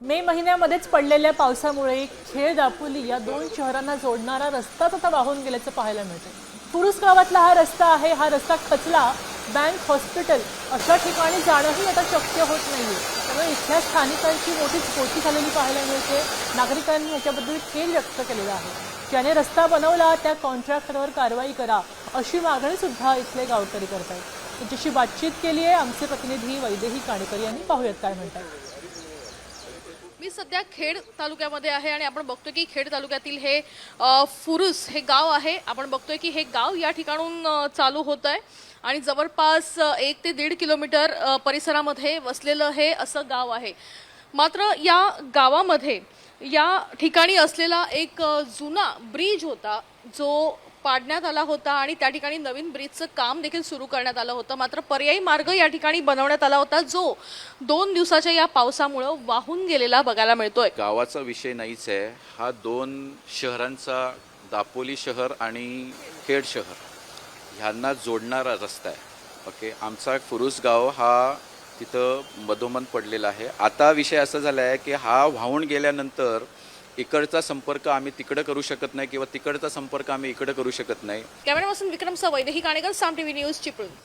मे महिन्यामध्येच पडलेल्या पावसामुळे खेळ दापोली या दोन शहरांना जोडणारा रस्ताच आता वाहून गेल्याचं पाहायला मिळतं पुरुष गावातला हा रस्ता आहे हा रस्ता खचला बँक हॉस्पिटल अशा ठिकाणी जाणंही आता शक्य होत नाहीये. त्यामुळे इथल्या स्थानिकांची मोठीच पोटी झालेली पाहायला मिळते. नागरिकांनी याच्याबद्दल खेळ व्यक्त केलेला आहे. ज्याने रस्ता बनवला त्या कॉन्ट्रॅक्टरवर कारवाई करा अशी मागणी सुद्धा इथले गावकरी आहेत त्यांच्याशी बातचीत केली आहे आमचे प्रतिनिधी वैदेही काणेकर यांनी. पाहूयात काय म्हणतात मी सध्या खेड तालुक्यामध्ये आहे आणि आपण बघतोय की खेड तालुक्यातील हे फुरुस हे गाव आहे. आपण बघतोय की हे गाव या ठिकाणून चालू होत आहे आणि जवळपास एक ते दीड किलोमीटर परिसरामध्ये वसलेलं हे असं गाव आहे. मात्र या गावामध्ये या ठिकाणी असलेला एक जुना ब्रिज होता जो पाडण्यात आला होता आणि त्या ठिकाणी नवीन ब्रिजचं काम देखील सुरू करण्यात आलं होतं. मात्र पर्यायी मार्ग या ठिकाणी बनवण्यात आला होता जो दोन दिवसाच्या या पावसामुळं वाहून गेलेला बघायला मिळतोय. गावाचा विषय नाहीच आहे. हा दोन शहरांचा दापोली शहर आणि खेड शहर. ह्यांना जोडणारा रस्ता आहे. ओके? आमचा फुरुस गाव हा तिथं मधोमध पडलेला आहे. आता विषय असा झाला आहे की हा वाहून गेल्यानंतर इकडचा संपर्क आम्ही तिकडं करू शकत नाही किंवा तिकडचा संपर्क आम्ही इकडं करू शकत नाही. कॅमेरापासून विक्रम सवय ही काणेकर साम टीव्ही न्यूज चिपळूण.